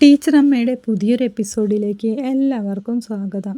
Teacher അമ്മയുടെ പുതിയൊരു എപ്പിസോഡിലേക്ക് എല്ലാവർക്കും സ്വാഗതം.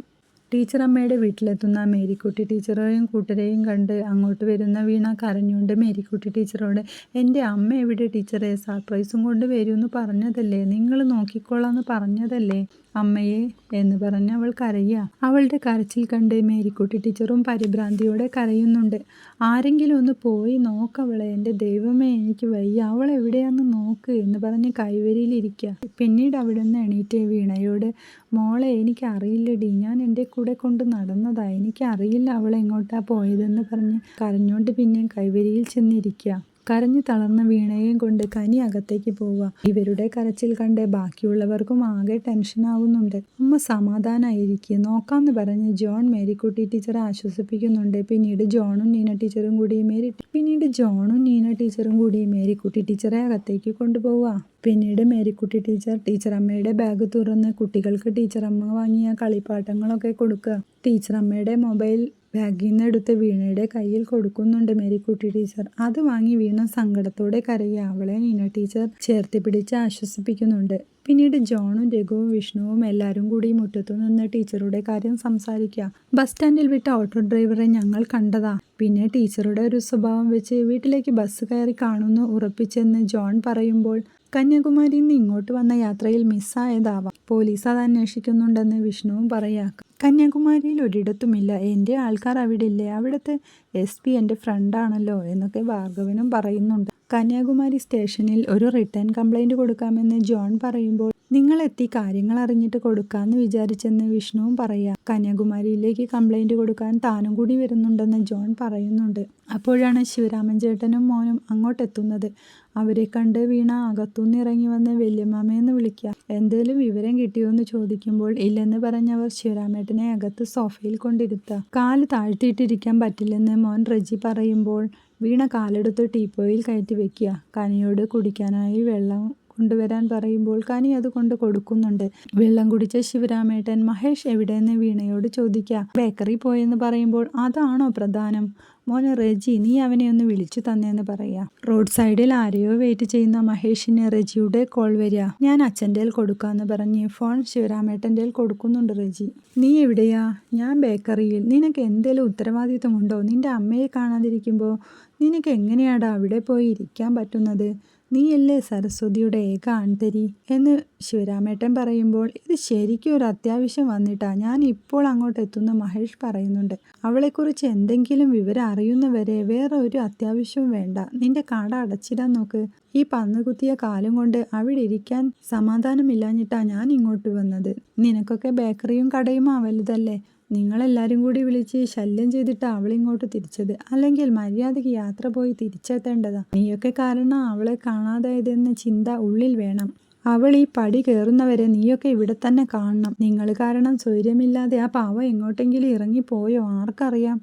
ടീച്ചർ അമ്മയുടെ വീട്ടിലെത്തുന്ന മേരിക്കുട്ടി ടീച്ചറെയും കൂട്ടരെയും കണ്ട് അങ്ങോട്ട് വരുന്ന വീണ കരഞ്ഞുകൊണ്ട് മേരിക്കുട്ടി ടീച്ചറോട് എന്റെ അമ്മ എവിടെ ടീച്ചറെ? സർപ്രൈസും കൊണ്ട് എന്ന് പറഞ്ഞതല്ലേ? നിങ്ങൾ നോക്കിക്കോളാന്ന് പറഞ്ഞതല്ലേ? അമ്മയെ എന്ന് പറഞ്ഞ് അവൾ കരയുക അവളുടെ കരച്ചിൽ കണ്ട് മേരിക്കുട്ടി ടീച്ചറും പരിഭ്രാന്തിയോടെ കരയുന്നുണ്ട്. ആരെങ്കിലും ഒന്ന് പോയി നോക്കവളെ എന്റെ ദൈവമേ എനിക്ക് വയ്യ. അവൾ എവിടെയാന്ന് നോക്ക് എന്ന് പറഞ്ഞ് കൈവരിയിലിരിക്കുക പിന്നീട് അവിടെ നിന്ന് എണീറ്റ് വീണയോട് മോളെ എനിക്കറിയില്ലടി. ഞാൻ എന്റെ കൂടെ കൊണ്ട് നടന്നതാ. എനിക്കറിയില്ല അവൾ എങ്ങോട്ടാ പോയതെന്ന് പറഞ്ഞ് കരഞ്ഞോണ്ട് പിന്നെയും കൈവരിയിൽ ചെന്നിരിക്കുക കരഞ്ഞു തളർന്ന വീണയും കൊണ്ട് കനി അകത്തേക്ക് പോവുക. ഇവരുടെ കരച്ചിൽ കണ്ട് ബാക്കിയുള്ളവർക്കും ആകെ ടെൻഷൻ ആവുന്നുണ്ട്. അമ്മ സമാധാനായിരിക്കും. നോക്കാന്ന് പറഞ്ഞ് ജോൺ മേരിക്കുട്ടി ടീച്ചറെ ആശ്വസിപ്പിക്കുന്നുണ്ട്. പിന്നീട് ജോണും നീന ടീച്ചറും കൂടി മേരി പിന്നീട് ജോണും നീന ടീച്ചറും കൂടി മേരിക്കുട്ടി ടീച്ചറെ അകത്തേക്ക് കൊണ്ടുപോവുക. പിന്നീട് മേരിക്കുട്ടി ടീച്ചർ അമ്മയുടെ ബാഗ് തുറന്ന് കുട്ടികൾക്ക് ടീച്ചറമ്മ വാങ്ങിയ കളിപ്പാട്ടങ്ങളൊക്കെ കൊടുക്കുക. ടീച്ചറമ്മയുടെ മൊബൈൽ ബാഗിൽ നിന്ന് എടുത്ത് വീണയുടെ കയ്യിൽ കൊടുക്കുന്നുണ്ട് മേരിക്കുട്ടി ടീച്ചർ. അത് വാങ്ങി വീണ സങ്കടത്തോടെ കരയ അവളെ നീന ടീച്ചർ ചേർത്ത് പിടിച്ച് ആശ്വസിപ്പിക്കുന്നുണ്ട്. പിന്നീട് ജോണും രഘുവും വിഷ്ണുവും എല്ലാവരും കൂടി മുറ്റത്തു നിന്ന് ടീച്ചറുടെ കാര്യം സംസാരിക്കുക ബസ് സ്റ്റാൻഡിൽ വിട്ട ഓട്ടോ ഡ്രൈവറെ ഞങ്ങൾ കണ്ടതാ. പിന്നെ ടീച്ചറുടെ ഒരു സ്വഭാവം വെച്ച് വീട്ടിലേക്ക് ബസ് കയറി കാണുന്നു ഉറപ്പിച്ചെന്ന് ജോൺ പറയുമ്പോൾ കന്യാകുമാരിയിൽ നിന്ന് ഇങ്ങോട്ട് വന്ന യാത്രയിൽ മിസ്സായതാവാം. പോലീസ് അത് അന്വേഷിക്കുന്നുണ്ടെന്ന് വിഷ്ണുവും പറയാക്കാം കന്യാകുമാരിയിൽ ഒരിടത്തുമില്ല. എന്റെ ആൾക്കാർ അവിടെ ഇല്ലേ അവിടുത്തെ എസ് പി എന്റെ ഫ്രണ്ടാണല്ലോ എന്നൊക്കെ ഭാർഗവനും പറയുന്നുണ്ട്. കന്യാകുമാരി സ്റ്റേഷനിൽ ഒരു റിട്ടേൺ കംപ്ലൈന്റ് കൊടുക്കാമെന്ന് ജോൺ പറയുമ്പോൾ നിങ്ങളെത്തി കാര്യങ്ങൾ അറിഞ്ഞിട്ട് കൊടുക്കാമെന്ന് വിചാരിച്ചെന്ന് വിഷ്ണുവും പറയാം. കന്യാകുമാരിയിലേക്ക് കംപ്ലൈന്റ് കൊടുക്കാൻ താനും കൂടി വരുന്നുണ്ടെന്ന് ജോൺ പറയുന്നുണ്ട്. അപ്പോഴാണ് ശിവരാമൻ ചേട്ടനും മോനും അങ്ങോട്ടെത്തുന്നത്. അവരെ കണ്ട് വീണ അകത്തുനിന്ന് ഇറങ്ങി വന്ന് വല്യമ്മയെന്ന് വിളിക്കുക എന്തേലും വിവരം കിട്ടിയോ എന്ന് ചോദിക്കുമ്പോൾ ഇല്ലെന്ന് പറഞ്ഞവർ ശിവരാമേട്ടനെ അകത്ത് സോഫയിൽ കൊണ്ടിരുത്തുക കാൽ താഴ്ത്തിയിട്ടിരിക്കാൻ പറ്റില്ലെന്ന് മോൻ റജി പറയുമ്പോൾ വീണ കാലെടുത്ത് ടീപ്പോയിൽ കയറ്റി വെക്കുക കനിയോട് കുടിക്കാനായി വെള്ളം കൊണ്ടുവരാൻ പറയുമ്പോൾ കനി അത് കൊണ്ട് കൊടുക്കുന്നുണ്ട്. വെള്ളം കുടിച്ച ശിവരാമേട്ടൻ മഹേഷ് എവിടെയെന്ന് വീണയോട് ചോദിക്കുക ബേക്കറി പോയെന്ന് പറയുമ്പോൾ അതാണോ പ്രധാനം? മോനെ റെജി നീ അവനെ ഒന്ന് വിളിച്ചു തന്നെന്ന് പറയാ. റോഡ് സൈഡിൽ ആരെയോ വെയിറ്റ് ചെയ്യുന്ന മഹേഷിന് റെജിയുടെ കോൾ വരിക ഞാൻ അച്ഛന്റെ കൊടുക്കാന്ന് പറഞ്ഞ് ഫോൺ ശിവരാമേട്ടന്റെ കൊടുക്കുന്നുണ്ട് റെജി. നീ എവിടെയാ? ഞാൻ ബേക്കറിയിൽ. നിനക്ക് എന്തേലും ഉത്തരവാദിത്വമുണ്ടോ? നിന്റെ അമ്മയെ കാണാതിരിക്കുമ്പോൾ നിനക്ക് എങ്ങനെയാടാ അവിടെ പോയി ഇരിക്കാൻ പറ്റുന്നത്? നീയല്ലേ സരസ്വതിയുടെ ഏക ആൺതരി? എന്ന് ശിവരാമേട്ടൻ പറയുമ്പോൾ ഇത് ശരിക്കും ഒരു അത്യാവശ്യം വന്നിട്ടാ. ഞാൻ ഇപ്പോൾ അങ്ങോട്ട് എത്തുന്ന മഹേഷ് പറയുന്നുണ്ട്. അവളെക്കുറിച്ച് എന്തെങ്കിലും വിവരം അറിയുന്നവരെ വേറെ ഒരു അത്യാവശ്യവും വേണ്ട. നിന്റെ കട അടച്ചിടാൻ നോക്ക്. ഈ പന്നുകുത്തിയ കാലം കൊണ്ട് അവിടെ ഇരിക്കാൻ സമാധാനമില്ലാഞ്ഞിട്ടാ ഞാൻ ഇങ്ങോട്ട് വന്നത്. നിനക്കൊക്കെ ബേക്കറിയും കടയും വലുതല്ലേ? നിങ്ങളെല്ലാവരും കൂടി വിളിച്ച് ശല്യം ചെയ്തിട്ട് അവൾ ഇങ്ങോട്ട് തിരിച്ചത് അല്ലെങ്കിൽ മര്യാദയ്ക്ക് യാത്ര പോയി തിരിച്ചെത്തേണ്ടതാ? നീയൊക്കെ കാരണം അവളെ കാണാതായതെന്ന ചിന്ത ഉള്ളിൽ വേണം. അവൾ ഈ പടി കയറുന്നവരെ നീയൊക്കെ ഇവിടെ തന്നെ കാണണം. നിങ്ങൾ കാരണം സ്വൈര്യമില്ലാതെ ആ പാവ എങ്ങോട്ടെങ്കിലും ഇറങ്ങിപ്പോയോ? ആർക്കറിയാം.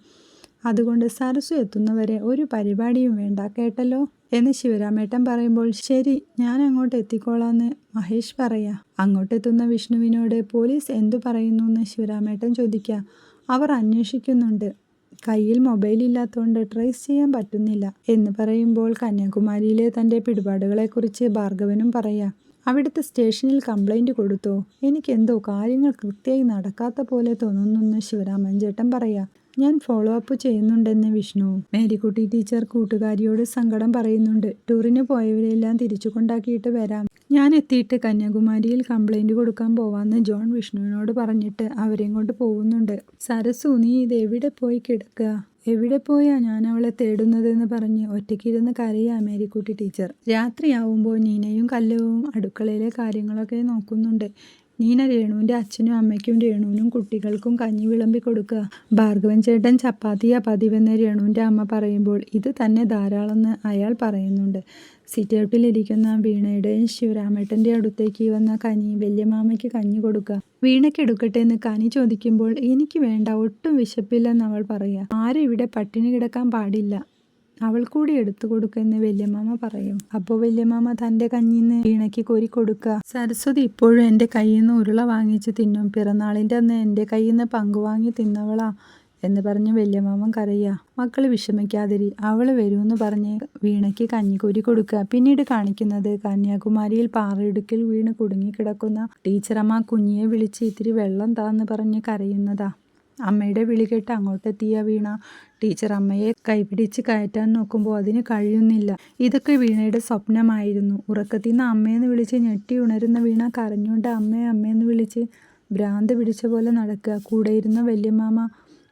അതുകൊണ്ട് സരസു എത്തുന്നവരെ ഒരു പരിപാടിയും വേണ്ട കേട്ടല്ലോ? എന്ന് ശിവരാമേട്ടൻ പറയുമ്പോൾ ശരി ഞാൻ അങ്ങോട്ട് എത്തിക്കോളാന്ന് മഹേഷ് പറയാ. അങ്ങോട്ടെത്തുന്ന വിഷ്ണുവിനോട് പോലീസ് എന്തു പറയുന്നു എന്ന് ശിവരാമേട്ടൻ ചോദിക്കുക അവർ അന്വേഷിക്കുന്നുണ്ട്. കയ്യിൽ മൊബൈൽ ഇല്ലാത്തതുകൊണ്ട് ട്രേസ് ചെയ്യാൻ പറ്റുന്നില്ല എന്ന് പറയുമ്പോൾ കന്യാകുമാരിയിലെ തന്റെ പിടിപാടുകളെക്കുറിച്ച് ഭാർഗവനും പറയാം. അവിടുത്തെ സ്റ്റേഷനിൽ കംപ്ലൈന്റ് കൊടുത്തോ? എനിക്കെന്തോ കാര്യങ്ങൾ കൃത്യമായി നടക്കാത്ത പോലെ തോന്നുന്നു എന്ന് ശിവരാമൻ ചേട്ടൻ പറയാ. ഞാൻ ഫോളോ അപ്പ് ചെയ്യുന്നുണ്ടെന്ന് വിഷ്ണു. മേരിക്കുട്ടി ടീച്ചർ കൂട്ടുകാരിയോട് സങ്കടം പറയുന്നുണ്ട്. ടൂറിന് പോയവരെല്ലാം തിരിച്ചു കൊണ്ടാക്കിയിട്ട് വരാം. ഞാൻ എത്തിയിട്ട് കന്യാകുമാരിയിൽ കംപ്ലൈന്റ് കൊടുക്കാൻ പോവാന്ന് ജോൺ വിഷ്ണുവിനോട് പറഞ്ഞിട്ട് അവരെയും കൊണ്ട് പോകുന്നുണ്ട്. സരസു നീ ഇത് എവിടെ പോയി കിടക്കുക എവിടെ പോയാ ഞാൻ അവളെ തേടുന്നതെന്ന് പറഞ്ഞ് ഒറ്റയ്ക്കിരുന്ന് കരയാ മേരിക്കുട്ടി ടീച്ചർ രാത്രിയാവുമ്പോൾ നീനയും കല്ലവും അടുക്കളയിലെ കാര്യങ്ങളൊക്കെ നോക്കുന്നുണ്ട്. നീന രേണുവിന്റെ അച്ഛനും അമ്മയ്ക്കും രേണുവിനും കുട്ടികൾക്കും കഞ്ഞി വിളമ്പി കൊടുക്കുക. ഭാർഗവൻ ചേട്ടൻ ചപ്പാത്തിയാ പതിവെന്ന് രേണുവിന്റെ അമ്മ പറയുമ്പോൾ ഇത് തന്നെ ധാരാളമെന്ന് അയാൾ പറയുന്നുണ്ട്. സിറ്റൗട്ടിലിരിക്കുന്ന വീണയുടെയും ശിവരാമേട്ടന്റെ അടുത്തേക്ക് വന്ന കനി വല്യമാമയ്ക്ക് കഞ്ഞി കൊടുക്കുക. വീണയ്ക്ക് എടുക്കട്ടെ എന്ന് കനി ചോദിക്കുമ്പോൾ എനിക്ക് വേണ്ട ഒട്ടും വിശപ്പില്ലെന്ന് അവൾ പറയുക. ആരും ഇവിടെ പട്ടിണി കിടക്കാൻ പാടില്ല. അവൾ കൂടി എടുത്തു കൊടുക്കുമെന്ന് വല്യമ്മ പറയും. അപ്പോൾ വല്യമ്മ തന്റെ കഞ്ഞിന്ന് വീണയ്ക്ക് കോരി കൊടുക്കുക സരസ്വതി ഇപ്പോഴും എന്റെ കയ്യിൽ നിന്ന് ഉരുള വാങ്ങിച്ച് തിന്നും. പിറന്നാളിന്റെ അന്ന് എന്റെ കയ്യിൽ നിന്ന് പങ്കുവാങ്ങി തിന്നവളാ എന്ന് പറഞ്ഞ് വല്യമാമൻ കരയുക മക്കൾ വിഷമിക്കാതിരി അവൾ വരുമെന്ന് പറഞ്ഞ് വീണയ്ക്ക് കഞ്ഞിക്കൂരി കൊടുക്കുക പിന്നീട് കാണിക്കുന്നത് കന്യാകുമാരിയിൽ പാറയിടുക്കിൽ വീണ് കുടുങ്ങിക്കിടക്കുന്ന ടീച്ചറമ്മ കുഞ്ഞിയെ വിളിച്ച് ഇത്തിരി വെള്ളം താന്ന് പറഞ്ഞ് കരയുന്നതാ. അമ്മയുടെ വിളി കേട്ട് അങ്ങോട്ടെത്തിയ വീണ. ടീച്ചർ അമ്മയെ കൈപിടിച്ച് കയറ്റാൻ നോക്കുമ്പോൾ അതിന് കഴിയുന്നില്ല. ഇതൊക്കെ വീണയുടെ സ്വപ്നമായിരുന്നു. ഉറക്കത്തിൽ നിന്ന് അമ്മയെന്ന് വിളിച്ച് ഞെട്ടി ഉണരുന്ന വീണ കരഞ്ഞുകൊണ്ട് അമ്മയെ അമ്മയെന്ന് വിളിച്ച് ഭ്രാന്ത് പിടിച്ച പോലെ നടക്കുക. കൂടെ ഇരുന്ന വല്യമാമ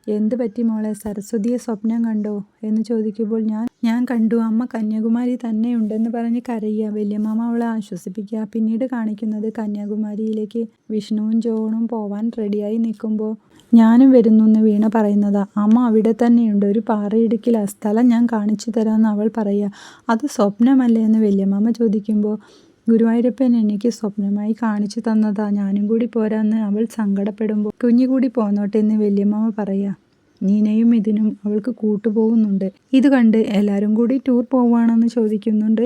എന്ത് പറ്റി മോളെ? സരസ്വതിയെ സ്വപ്നം കണ്ടോ? എന്ന് ചോദിക്കുമ്പോൾ ഞാൻ ഞാൻ കണ്ടു. അമ്മ കന്യാകുമാരി തന്നെ ഉണ്ടെന്ന് പറഞ്ഞ് കരയുക. വല്യമാമ അവളെ ആശ്വസിപ്പിക്കുക. പിന്നീട് കാണിക്കുന്നത് കന്യാകുമാരിയിലേക്ക് വിഷ്ണുവും ജോണും പോവാൻ റെഡിയായി നിൽക്കുമ്പോൾ ഞാനും വരുന്നു എന്ന് വീണ പറയുന്നതാ. അമ്മ അവിടെ തന്നെയുണ്ട്. ഒരു പാറയിടുക്കിൽ ആ സ്ഥലം ഞാൻ കാണിച്ചു തരാമെന്ന് അവൾ പറയുക. അത് സ്വപ്നമല്ലേ എന്ന് വല്യമ്മ ചോദിക്കുമ്പോൾ ഗുരുവായൂരപ്പൻ എനിക്ക് സ്വപ്നമായി കാണിച്ചു തന്നതാ. ഞാനും കൂടി പോരാന്ന് അവൾ സങ്കടപ്പെടുമ്പോൾ കുഞ്ഞു കൂടി പോന്നോട്ടെ എന്ന് വല്യമ്മ പറയാ നീനയും ഇതിനും അവൾക്ക് കൂട്ടുപോകുന്നുണ്ട്. ഇത് കണ്ട് എല്ലാവരും കൂടി ടൂർ പോവാണെന്ന് ചോദിക്കുന്നുണ്ട്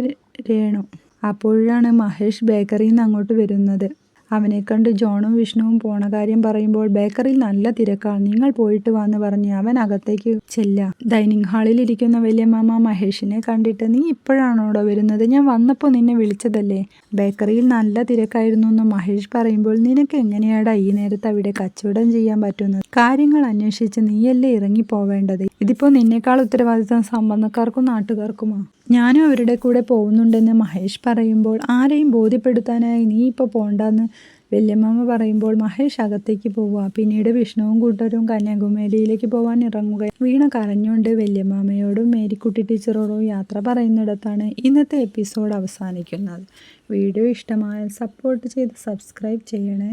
രേണു. അപ്പോഴാണ് മഹേഷ് ബേക്കറിയിൽ നിന്ന് അങ്ങോട്ട് വരുന്നത്. അവനെ കണ്ട് ജോണും വിഷ്ണുവും പോണ കാര്യം പറയുമ്പോൾ ബേക്കറിയിൽ നല്ല തിരക്കാണ് നിങ്ങൾ പോയിട്ട് വാന്ന് പറഞ്ഞ് അവൻ അകത്തേക്ക് ചെല്ല. ഡൈനിങ് ഹാളിൽ ഇരിക്കുന്ന വല്യമാമ മഹേഷിനെ കണ്ടിട്ട് നീ ഇപ്പോഴാണോടോ വരുന്നത്? ഞാൻ വന്നപ്പോൾ നിന്നെ വിളിച്ചതല്ലേ? ബേക്കറിയിൽ നല്ല തിരക്കായിരുന്നു എന്ന് മഹേഷ് പറയുമ്പോൾ നിനക്ക് എങ്ങനെയാടാ ഈ നേരത്ത് അവിടെ കച്ചവടം ചെയ്യാൻ പറ്റുന്നത്? കാര്യങ്ങൾ അന്വേഷിച്ച് നീയല്ലേ ഇറങ്ങി പോവേണ്ടത് ഇതിപ്പോൾ നിന്നേക്കാൾ ഉത്തരവാദിത്തം സമ്പന്നക്കാർക്കും നാട്ടുകാർക്കുമാ. ഞാനും അവരുടെ കൂടെ പോകുന്നുണ്ടെന്ന് മഹേഷ് പറയുമ്പോൾ ആരെയും ബോധ്യപ്പെടുത്താനായി നീ ഇപ്പോൾ പോണ്ടെന്ന് വല്യമ്മ പറയുമ്പോൾ മഹേഷ് അകത്തേക്ക് പോവുക പിന്നീട് വിഷ്ണുവും കൂട്ടരും കന്യാകുമാരിയിലേക്ക് പോകാൻ ഇറങ്ങുക വീണ കരഞ്ഞുകൊണ്ട് വല്യമ്മയോടും മേരിക്കുട്ടി ടീച്ചറോടും യാത്ര പറയുന്നിടത്താണ് ഇന്നത്തെ എപ്പിസോഡ് അവസാനിക്കുന്നത്. വീഡിയോ ഇഷ്ടമായാൽ സപ്പോർട്ട് ചെയ്ത് സബ്സ്ക്രൈബ് ചെയ്യണേ.